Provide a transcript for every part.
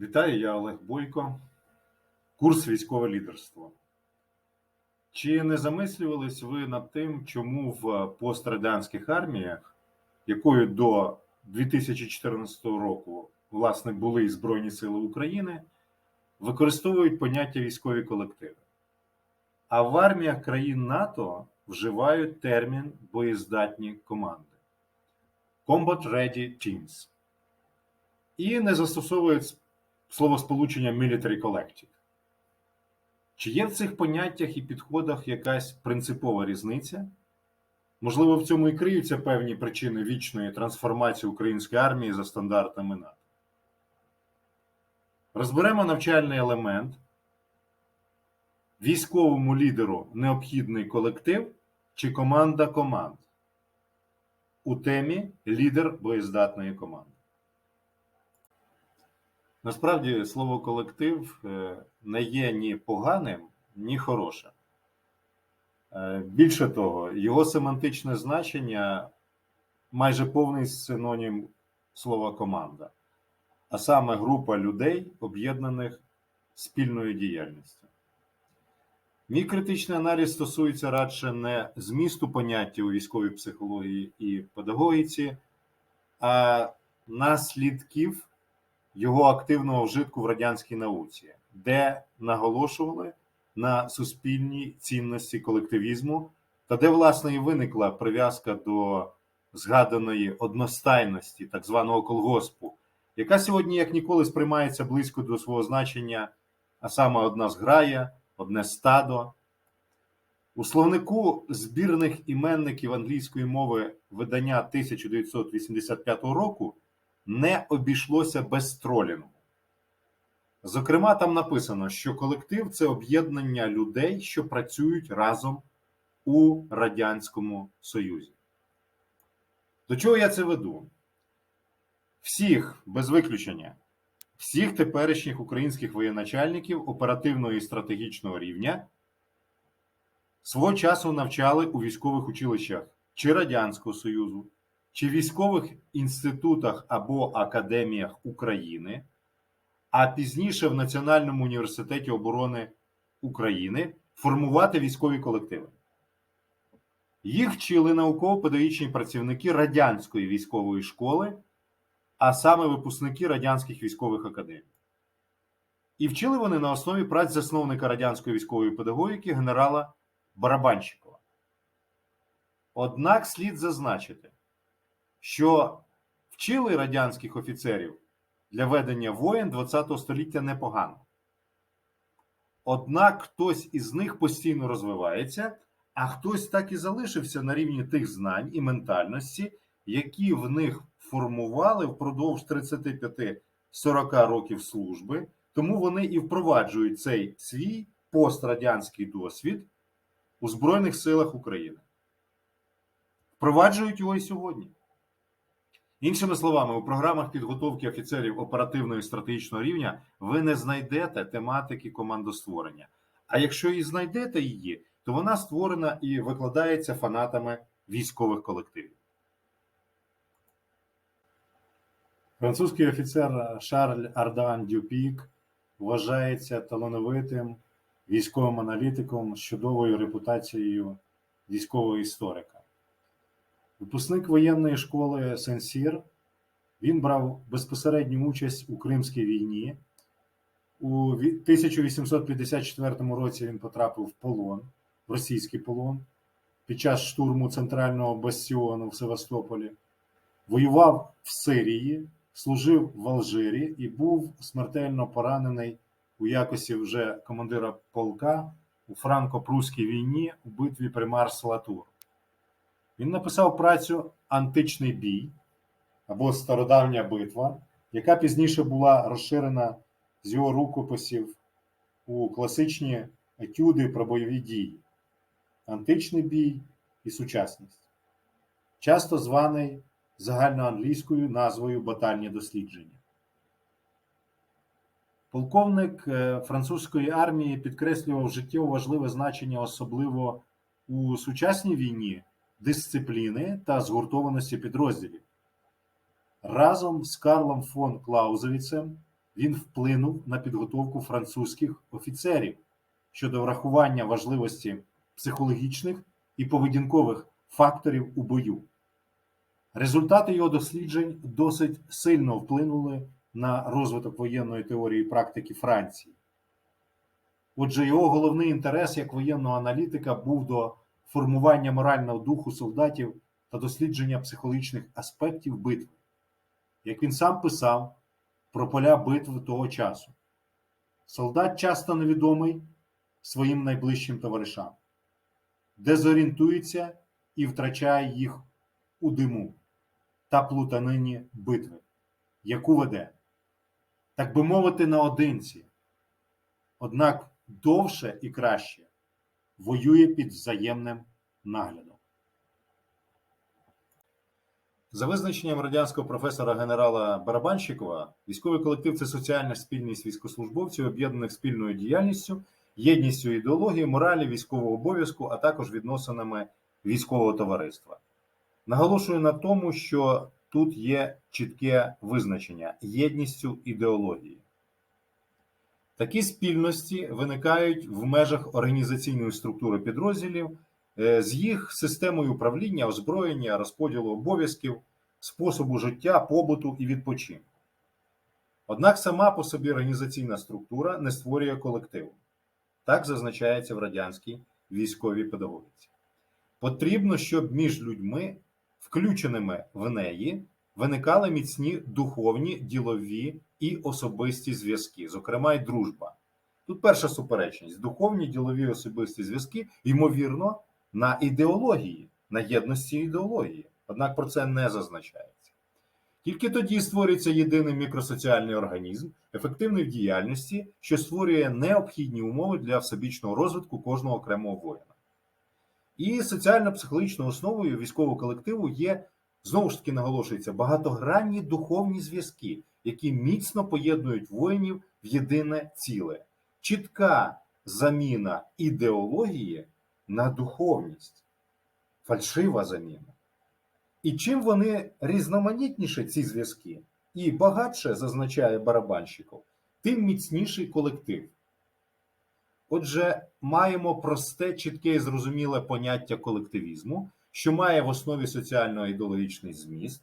Вітаю, я Олег Бойко. Курс військове лідерство. Чи не замислювались ви над тим, чому в пострадянських арміях, якою до 2014 року, власне, були і Збройні Сили України, використовують поняття військові колективи? А в арміях країн НАТО вживають термін боєздатні команди Combat Ready Teams. І не застосовують словосполучення Military Collective. Чи є в цих поняттях і підходах якась принципова різниця? Можливо, в цьому і криються певні причини вічної трансформації української армії за стандартами НАТО. Розберемо навчальний елемент. Військовому лідеру необхідний колектив чи команда команд у темі лідер боєздатної команди. Насправді слово колектив е, не є ні поганим, ні хорошим. Е, Більше того, його семантичне значення майже повний синонім слова команда, а саме група людей, об'єднаних спільною діяльністю. Мій критичний аналіз стосується радше не змісту поняття у військовій психології і педагогіці, а наслідків його активного вжитку в радянській науці, де наголошували на суспільній цінності колективізму, та де, власне, і виникла прив'язка до згаданої одностайності, так званого колгоспу, яка сьогодні, як ніколи, сприймається близько до свого значення, а саме одна зграя, одне стадо. У словнику збірних іменників англійської мови видання 1985 року не обійшлося без тролінгу. Зокрема, там написано, що колектив це об'єднання людей, що працюють разом у Радянському Союзі. До чого я це веду? Всіх, без виключення, всіх теперішніх українських воєначальників оперативного і стратегічного рівня свого часу навчали у військових училищах чи Радянського Союзу, чи військових інститутах або академіях України, а пізніше в Національному університеті оборони України формувати військові колективи. Їх вчили науково-педагогічні працівники радянської військової школи, а саме випускники радянських військових академій. І вчили вони на основі праць засновника радянської військової педагогіки генерала Барабанщикова. Однак слід зазначити, що вчили радянських офіцерів для ведення воєн ХХ століття непогано. Однак хтось із них постійно розвивається, а хтось так і залишився на рівні тих знань і ментальності, які в них формували впродовж 35-40 років служби, тому вони і впроваджують цей свій пострадянський досвід у Збройних силах України. Впроваджують його і сьогодні. Іншими словами, у програмах підготовки офіцерів оперативного і стратегічного рівня ви не знайдете тематики командостворення. А якщо і знайдете її, то вона створена і викладається фанатами військових колективів. Французький офіцер Шарль Ардан Дюпік вважається талановитим військовим аналітиком з чудовою репутацією військового історика. Випускник воєнної школи Сен-Сір, він брав безпосередню участь у Кримській війні. У 1854 році він потрапив в полон, в російський полон під час штурму центрального бастіону в Севастополі. Воював в Сирії, служив в Алжирі і був смертельно поранений у якості вже командира полка у франко-прусській війні у битві при Марс-Латур. Він написав працю Античний бій або Стародавня битва, яка пізніше була розширена з його рукописів у класичні етюди про бойові дії, античний бій і сучасність, часто званий загальноанглійською назвою Батальні дослідження. Полковник е, французької армії підкреслював життєво важливе значення, особливо у сучасній війні дисципліни та згуртованості підрозділів. Разом з Карлом фон Клаузевіцем він вплинув на підготовку французьких офіцерів щодо врахування важливості психологічних і поведінкових факторів у бою. Результати його досліджень досить сильно вплинули на розвиток воєнної теорії і практики Франції. Отже, його головний інтерес як воєнного аналітика був до формування морального духу солдатів та дослідження психологічних аспектів битви. Як він сам писав про поля битв того часу, солдат часто невідомий своїм найближчим товаришам, дезорієнтується і втрачає їх у диму та плутанині битви, яку веде, так би мовити, наодинці. Однак довше і краще воює під взаємним наглядом. За визначенням радянського професора генерала Барабанщикова, військовий колектив це соціальна спільність військовослужбовців, об'єднаних спільною діяльністю, єдністю ідеології, моралі, військового обов'язку, а також відносинами військового товариства. Наголошую на тому, що тут є чітке визначення єдністю ідеології. Такі спільності виникають в межах організаційної структури підрозділів е, з їх системою управління, озброєння, розподілу обов'язків, способу життя, побуту і відпочинку. Однак сама по собі організаційна структура не створює колективу. Так зазначається в радянській військовій педагогіці. Потрібно, щоб між людьми, включеними в неї, виникали міцні духовні, ділові і особисті зв'язки, зокрема й дружба. Тут перша суперечність: духовні ділові особисті зв'язки, ймовірно, на ідеології, на єдності ідеології. Однак про це не зазначається. Тільки тоді створюється єдиний мікросоціальний організм, ефективний в діяльності, що створює необхідні умови для всебічного розвитку кожного окремого воїна. І соціально-психологічною основою військового колективу є, знову ж таки наголошується, багатогранні духовні зв'язки, які міцно поєднують воїнів в єдине ціле, чітка заміна ідеології на духовність, фальшива заміна. І чим вони різноманітніші, ці зв'язки, і багатше зазначає барабанщиков, тим міцніший колектив. Отже, маємо просте, чітке і зрозуміле поняття колективізму, що має в основі соціально-ідеологічний зміст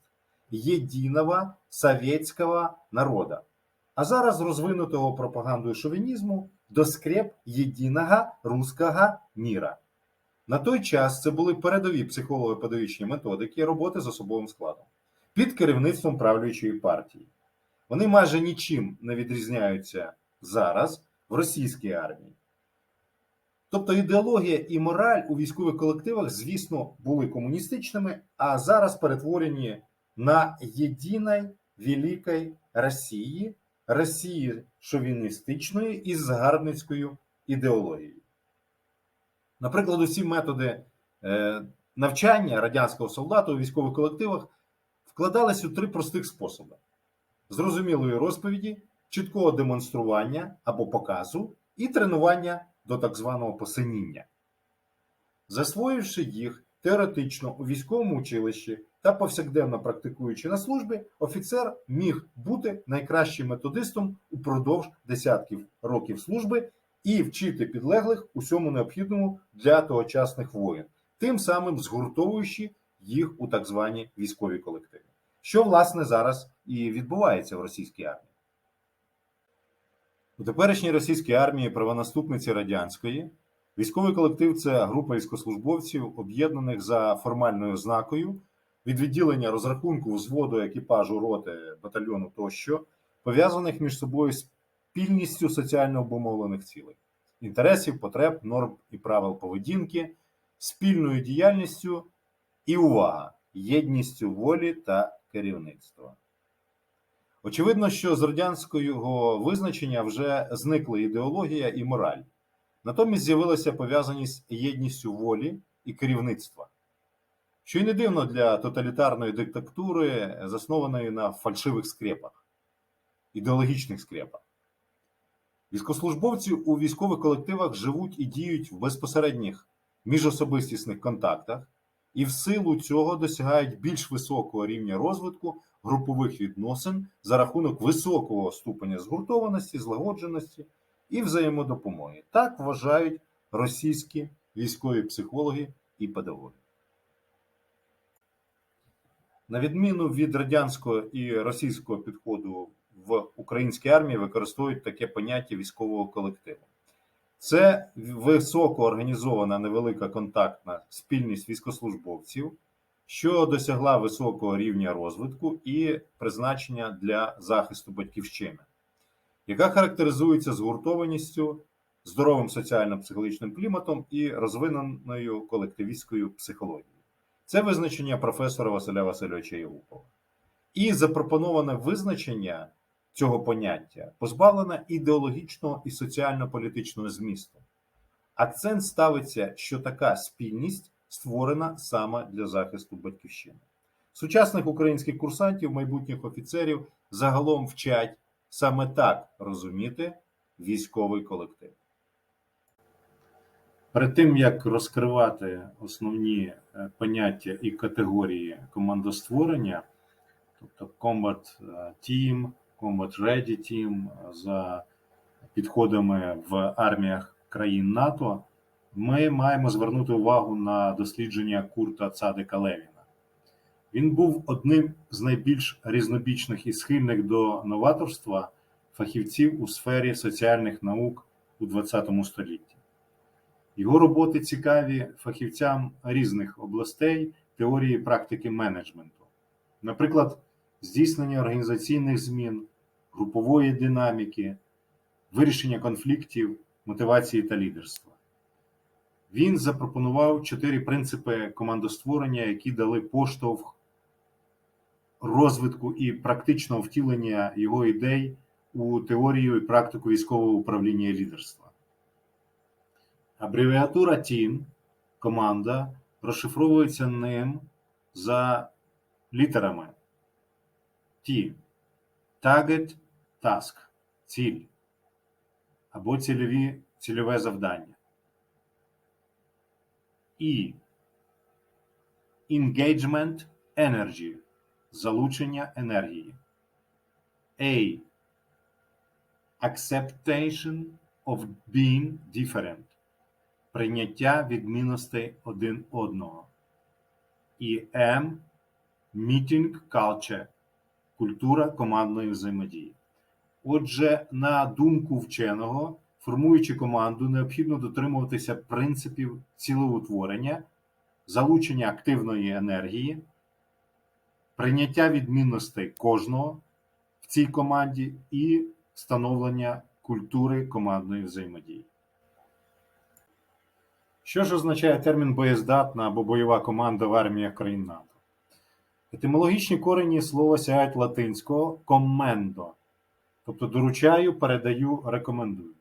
єдиного совєтського народа, а зараз розвинутого пропагандою шовінізму до скреп єдиного руського міра. На той час це були передові психолого-педагогічні методики роботи з особовим складом під керівництвом правлячої партії. Вони майже нічим не відрізняються зараз в російській армії. Тобто ідеологія і мораль у військових колективах, звісно, були комуністичними, а зараз перетворені на єдиної великої Росії, Росії шовіністичної із загарбницькою ідеологією. Наприклад, усі методи е, навчання радянського солдата у військових колективах вкладались у три простих способи: зрозумілої розповіді, чіткого демонстрування або показу і тренування до так званого посиніння. Засвоївши їх теоретично у військовому училищі та повсякденно практикуючи на службі, офіцер міг бути найкращим методистом упродовж десятків років служби і вчити підлеглих усьому необхідному для тогочасних воїн, тим самим згуртовуючи їх у так звані військові колективи. Що, власне, зараз і відбувається в російській армії. У теперішній російській армії правонаступниці радянської військовий колектив це група військовослужбовців, об'єднаних за формальною ознакою від відділення розрахунку взводу екіпажу роти батальйону тощо, пов'язаних між собою спільністю соціально обумовлених цілей, інтересів, потреб, норм і правил поведінки, спільною діяльністю і увага, єдністю волі та керівництва. Очевидно, що з радянського визначення вже зникли ідеологія і мораль. Натомість з'явилася пов'язаність єдністю волі і керівництва, що й не дивно для тоталітарної диктатури, заснованої на фальшивих скрепах, ідеологічних скрепах. Військослужбовці у військових колективах живуть і діють в безпосередніх міжособистісних контактах, і в силу цього досягають більш високого рівня розвитку групових відносин за рахунок високого ступеня згуртованості, злагодженості і взаємодопомоги. Так вважають російські військові психологи і педагоги. На відміну від радянського і російського підходу в українській армії використовують таке поняття військового колективу. Це високо організована невелика контактна спільність військовослужбовців, що досягла високого рівня розвитку і призначення для захисту батьківщини, яка характеризується згуртованістю, здоровим соціально-психологічним кліматом і розвиненою колективістською психологією. Це визначення професора Василя Васильовича Євупова. І запропоноване визначення цього поняття позбавлене ідеологічного і соціально-політичного змісту. Акцент ставиться, що така спільність створена саме для захисту батьківщини. Сучасних українських курсантів, майбутніх офіцерів загалом вчать саме так розуміти військовий колектив. Перед тим як розкривати основні е, поняття і категорії командостворення, тобто Combat е, Team, Combat Ready Team за підходами в арміях країн НАТО, ми маємо звернути увагу на дослідження Курта Цадика Левіна. Він був одним з найбільш різнобічних і схильних до новаторства фахівців у сфері соціальних наук у ХХ столітті. Його роботи цікаві фахівцям різних областей теорії практики менеджменту, наприклад, здійснення організаційних змін, групової динаміки, вирішення конфліктів, мотивації та лідерства. Він запропонував чотири принципи командостворення, які дали поштовх розвитку і практичного втілення його ідей у теорію і практику військового управління і лідерства. Абревіатура TEAM команда розшифровується ним за літерами T. Target Task ціль або цільові, цільове завдання. І Engagement Energy залучення енергії. A. Acceptation of being different прийняття відмінностей один одного. І М. Meeting Culture культура командної взаємодії. Отже, на думку вченого, формуючи команду, необхідно дотримуватися принципів цілеутворення, залучення активної енергії, прийняття відмінностей кожного в цій команді і встановлення культури командної взаємодії. Що ж означає термін боєздатна або бойова команда в арміях країн НАТО? Етимологічні корені слова сягають латинського комендо, тобто доручаю, передаю, рекомендую.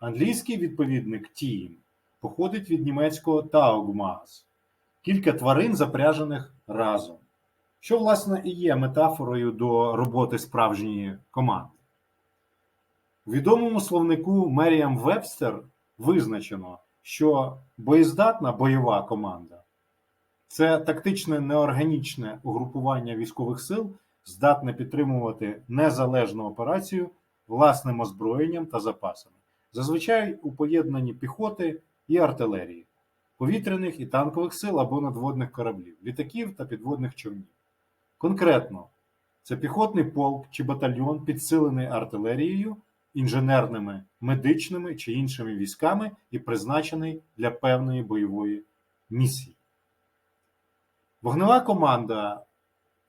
Англійський відповідник team походить від німецького taugmaß – кілька тварин, запряжених разом, що, власне, і є метафорою до роботи справжньої команди. У відомому словнику Меріам Вебстер визначено що боєздатна бойова команда це тактичне неорганічне угрупування військових сил, здатне підтримувати незалежну операцію власним озброєнням та запасами, зазвичай у поєднанні піхоти і артилерії, повітряних і танкових сил або надводних кораблів, літаків та підводних човнів. Конкретно, це піхотний полк чи батальйон, підсилений артилерією інженерними, медичними чи іншими військами і призначений для певної бойової місії. Вогнева команда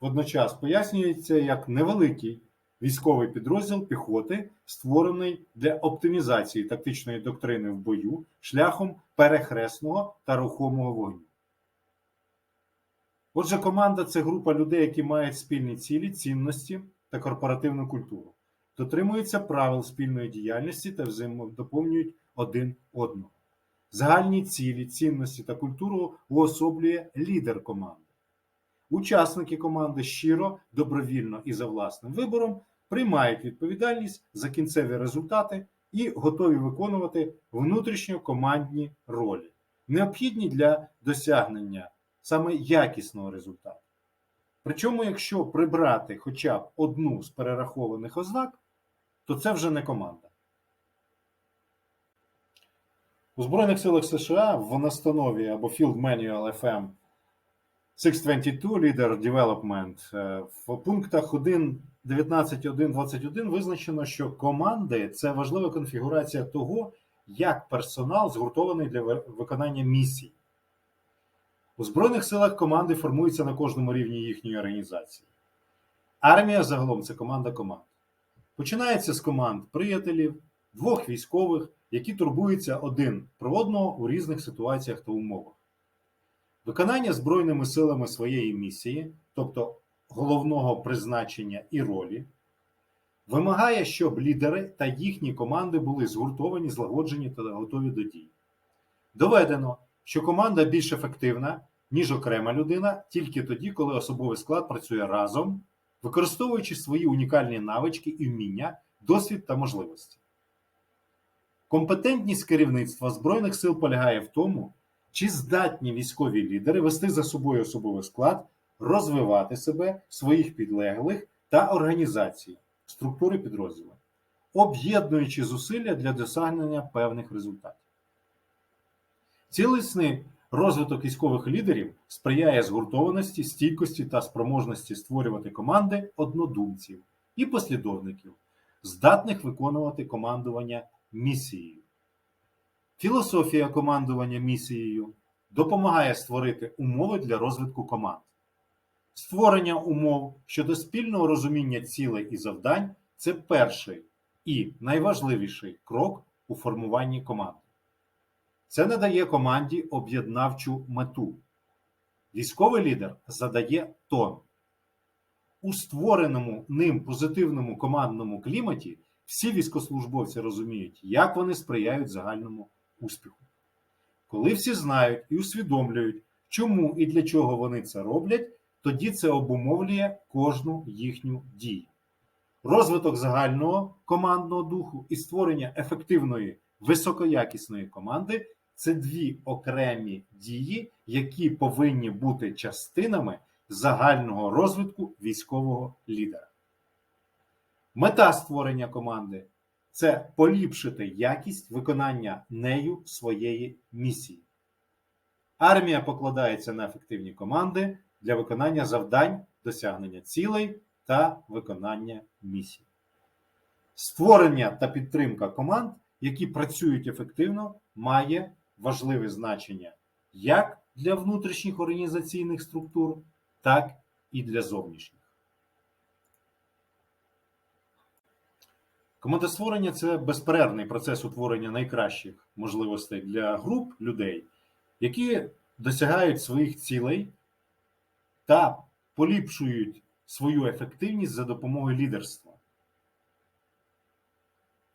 водночас пояснюється як невеликий військовий підрозділ піхоти, створений для оптимізації тактичної доктрини в бою шляхом перехресного та рухомого вогню. Отже, команда це група людей, які мають спільні цілі, цінності та корпоративну культуру дотримуються правил спільної діяльності та взаємодоповнюють один одного. Загальні цілі, цінності та культуру уособлює лідер команди. Учасники команди щиро, добровільно і за власним вибором приймають відповідальність за кінцеві результати і готові виконувати внутрішньокомандні ролі, необхідні для досягнення саме якісного результату. Причому, якщо прибрати хоча б одну з перерахованих ознак, то це вже не команда. У Збройних силах США в настанові або Field Manual FM 622 Leader Development е, в пунктах 1, 19, 1, 21 визначено, що команди це важлива конфігурація того, як персонал згуртований для виконання місій. У Збройних силах команди формуються на кожному рівні їхньої організації. Армія загалом це команда команд. Починається з команд приятелів, двох військових, які турбуються один про одного у різних ситуаціях та умовах. Виконання Збройними силами своєї місії, тобто головного призначення і ролі, вимагає, щоб лідери та їхні команди були згуртовані, злагоджені та готові до дій. Доведено, що команда більш ефективна, ніж окрема людина, тільки тоді, коли особовий склад працює разом, використовуючи свої унікальні навички і вміння, досвід та можливості. Компетентність керівництва Збройних сил полягає в тому, чи здатні військові лідери вести за собою особовий склад, розвивати себе, своїх підлеглих та організації, структури підрозділів, об'єднуючи зусилля для досягнення певних результатів. Цілісний розвиток військових лідерів сприяє згуртованості, стійкості та спроможності створювати команди однодумців і послідовників, здатних виконувати командування місією. Філософія командування місією допомагає створити умови для розвитку команд. Створення умов щодо спільного розуміння цілей і завдань це перший і найважливіший крок у формуванні команди. Це надає команді об'єднавчу мету. Військовий лідер задає тон. У створеному ним позитивному командному кліматі всі військослужбовці розуміють, як вони сприяють загальному успіху. Коли всі знають і усвідомлюють, чому і для чого вони це роблять, тоді це обумовлює кожну їхню дію. Розвиток загального командного духу і створення ефективної високоякісної команди це дві окремі дії, які повинні бути частинами загального розвитку військового лідера. Мета створення команди це поліпшити якість виконання нею своєї місії. Армія покладається на ефективні команди для виконання завдань, досягнення цілей та виконання місій. Створення та підтримка команд, які працюють ефективно, має важливе значення як для внутрішніх організаційних структур, так і для зовнішніх. Командостворення це безперервний процес утворення найкращих можливостей для груп людей, які досягають своїх цілей та поліпшують свою ефективність за допомогою лідерства.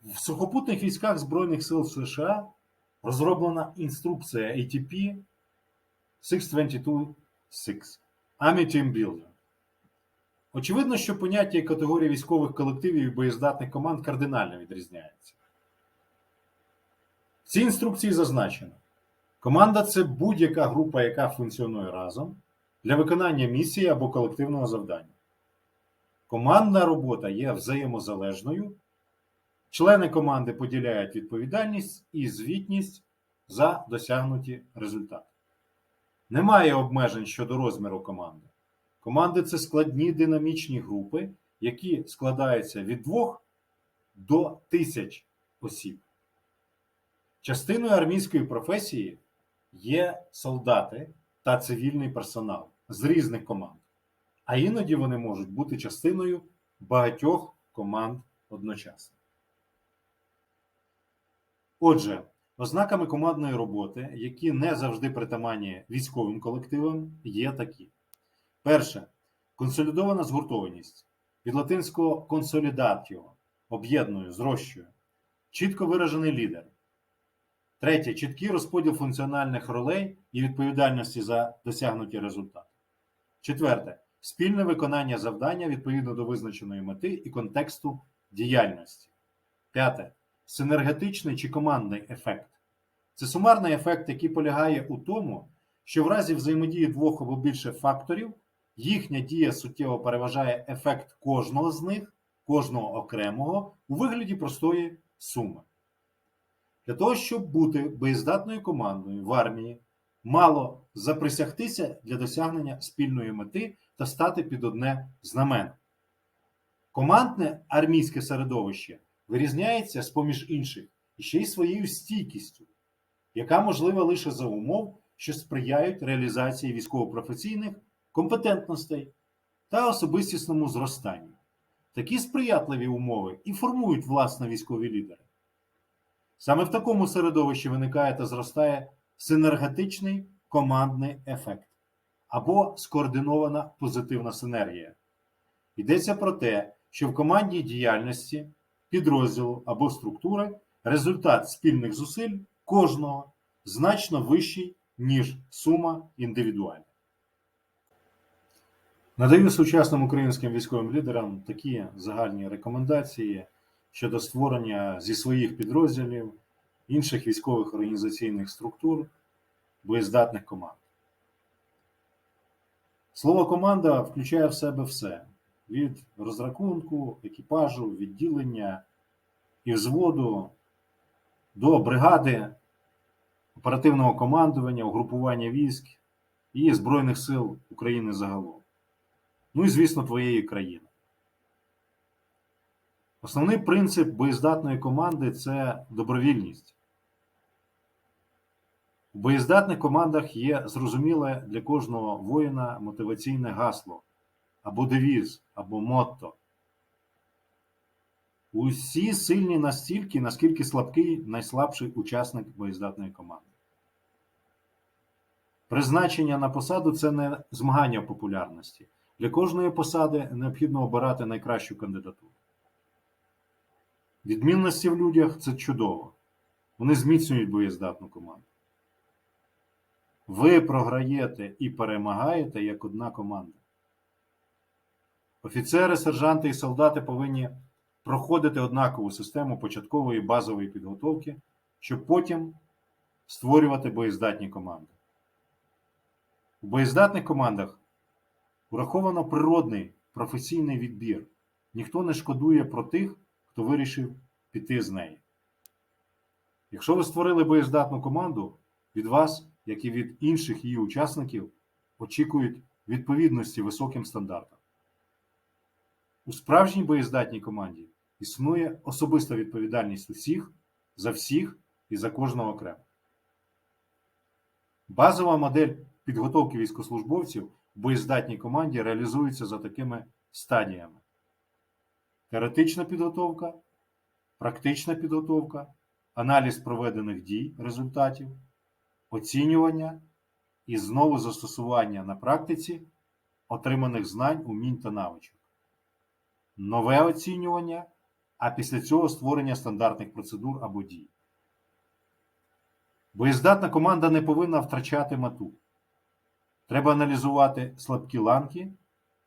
В сухопутних військах Збройних сил США розроблена інструкція ATP 622-6 Army Team Builder. Очевидно, що поняття і категорії військових колективів і боєздатних команд кардинально відрізняються. В цій інструкції зазначено: команда це будь-яка група, яка функціонує разом для виконання місії або колективного завдання. Командна робота є взаємозалежною. Члени команди поділяють відповідальність і звітність за досягнуті результати. Немає обмежень щодо розміру команди. Команди це складні динамічні групи, які складаються від двох до тисяч осіб. Частиною армійської професії є солдати та цивільний персонал з різних команд, а іноді вони можуть бути частиною багатьох команд одночасно. Отже, ознаками командної роботи, які не завжди притаманні військовим колективам, є такі. Перше консолідована згуртованість від латинського консолідатіо об'єднує, зрощує, чітко виражений лідер. Третє чіткий розподіл функціональних ролей і відповідальності за досягнуті результати. Четверте спільне виконання завдання відповідно до визначеної мети і контексту діяльності. П'яте синергетичний чи командний ефект. Це сумарний ефект, який полягає у тому, що в разі взаємодії двох або більше факторів їхня дія суттєво переважає ефект кожного з них, кожного окремого, у вигляді простої суми. Для того, щоб бути боєздатною командою в армії, мало заприсягтися для досягнення спільної мети та стати під одне знамено. Командне армійське середовище вирізняється з поміж інших ще й своєю стійкістю, яка можлива лише за умов, що сприяють реалізації військово-професійних компетентностей та особистісному зростанню. Такі сприятливі умови і формують власне військові лідери. Саме в такому середовищі виникає та зростає синергетичний командний ефект або скоординована позитивна синергія. Йдеться про те, що в командній діяльності підрозділу або структури результат спільних зусиль кожного значно вищий, ніж сума індивідуальна. Надаю сучасним українським військовим лідерам такі загальні рекомендації щодо створення зі своїх підрозділів інших військових організаційних структур боєздатних команд. Слово команда включає в себе все: від розрахунку, екіпажу, відділення і взводу до бригади, оперативного командування, угрупування військ і Збройних сил України загалом. Ну і, звісно, твоєї країни. Основний принцип боєздатної команди це добровільність. У боєздатних командах є зрозуміле для кожного воїна мотиваційне гасло або девіз, або мотто. Усі сильні настільки, наскільки слабкий найслабший учасник боєздатної команди. Призначення на посаду це не змагання в популярності. Для кожної посади необхідно обирати найкращу кандидатуру. Відмінності в людях це чудово. Вони зміцнюють боєздатну команду. Ви програєте і перемагаєте як одна команда. Офіцери, сержанти і солдати повинні проходити однакову систему початкової базової підготовки, щоб потім створювати боєздатні команди. У боєздатних командах враховано природний професійний відбір. Ніхто не шкодує про тих, хто вирішив піти з неї. Якщо ви створили боєздатну команду, від вас, як і від інших її учасників, очікують відповідності високим стандартам. У справжній боєздатній команді існує особиста відповідальність усіх за всіх і за кожного окремо. Базова модель підготовки військовослужбовців в боєздатній команді реалізується за такими стадіями: теоретична підготовка, практична підготовка, аналіз проведених дій, результатів, оцінювання і знову застосування на практиці отриманих знань, умінь та навичок, нове оцінювання, а після цього створення стандартних процедур або дій. Боєздатна команда не повинна втрачати мету. Треба аналізувати слабкі ланки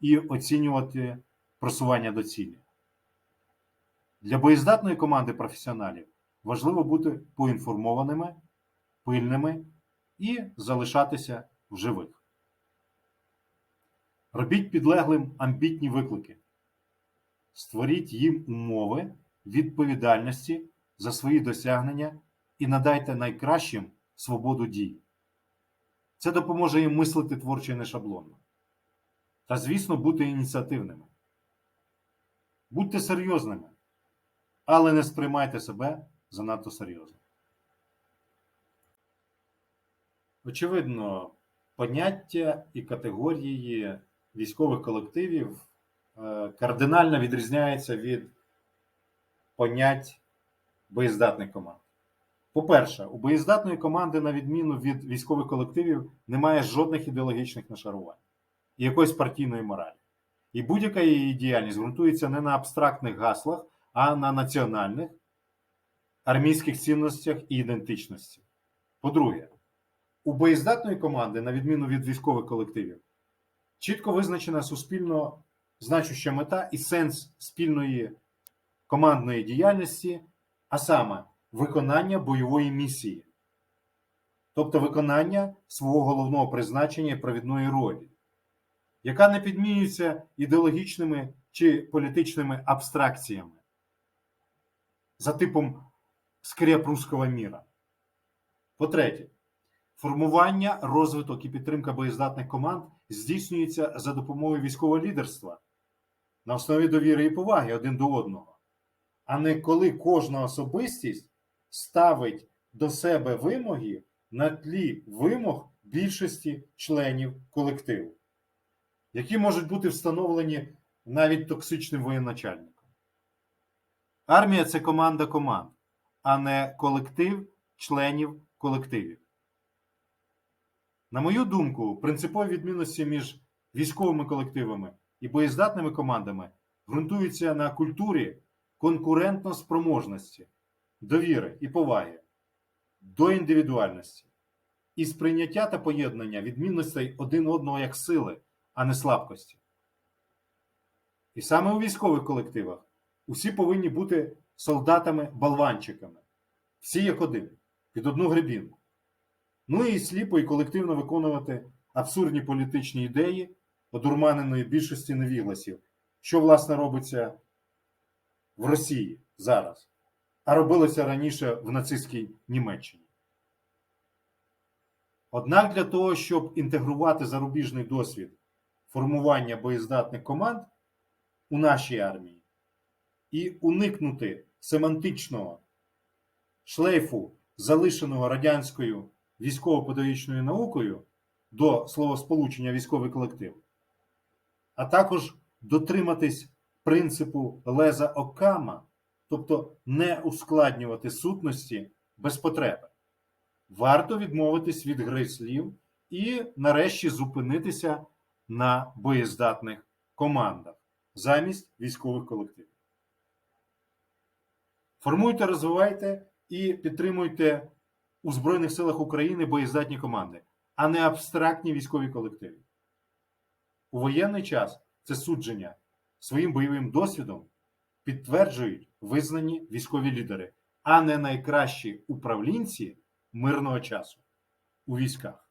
і оцінювати просування до цілі. Для боєздатної команди професіоналів важливо бути поінформованими, пильними і залишатися в живих. Робіть підлеглим амбітні виклики. Створіть їм умови відповідальності за свої досягнення і надайте найкращим свободу дій. Це допоможе їм мислити творчо і не шаблонно. Та, звісно, бути ініціативними. Будьте серйозними, але не сприймайте себе занадто серйозно. Очевидно, поняття і категорії військових колективів е, кардинально відрізняються від понять боєздатних команд. По-перше, у боєздатної команди, на відміну від військових колективів, немає жодних ідеологічних нашарувань і якоїсь партійної моралі. І будь-яка її діяльність ґрунтується не на абстрактних гаслах, а на національних армійських цінностях і ідентичності. По-друге, у боєздатної команди, на відміну від військових колективів, чітко визначена суспільно значуща мета і сенс спільної командної діяльності, а саме виконання бойової місії, тобто виконання свого головного призначення і провідної ролі. яка не підмінюється ідеологічними чи політичними абстракціями за типом скреп руського міра. По-третє, формування, розвиток і підтримка боєздатних команд здійснюється за допомогою військового лідерства на основі довіри і поваги один до одного, а не коли кожна особистість ставить до себе вимоги на тлі вимог більшості членів колективу, які можуть бути встановлені навіть токсичним воєначальником. Армія це команда команд, а не колектив членів колективів. На мою думку, принципові відмінності між військовими колективами і боєздатними командами ґрунтуються на культурі конкурентно-спроможності, довіри і поваги до індивідуальності і сприйняття та поєднання відмінностей один одного як сили, а не слабкості. І саме у військових колективах усі повинні бути солдатами-болванчиками, всі як один, під одну гребінку. Ну і сліпо і колективно виконувати абсурдні політичні ідеї одурманеної більшості невігласів, що, власне, робиться в Росії зараз, а робилося раніше в нацистській Німеччині. Однак для того, щоб інтегрувати зарубіжний досвід формування боєздатних команд у нашій армії і уникнути семантичного шлейфу, залишеного радянською військово-педагогічною наукою до словосполучення військовий колектив, а також дотриматись принципу леза Окама, тобто не ускладнювати сутності без потреби. Варто відмовитись від гри слів і нарешті зупинитися на боєздатних командах замість військових колективів. Формуйте, розвивайте і підтримуйте у Збройних силах України боєздатні команди, а не абстрактні військові колективи. У воєнний час це судження своїм бойовим досвідом підтверджують визнані військові лідери, а не найкращі управлінці мирного часу у військах.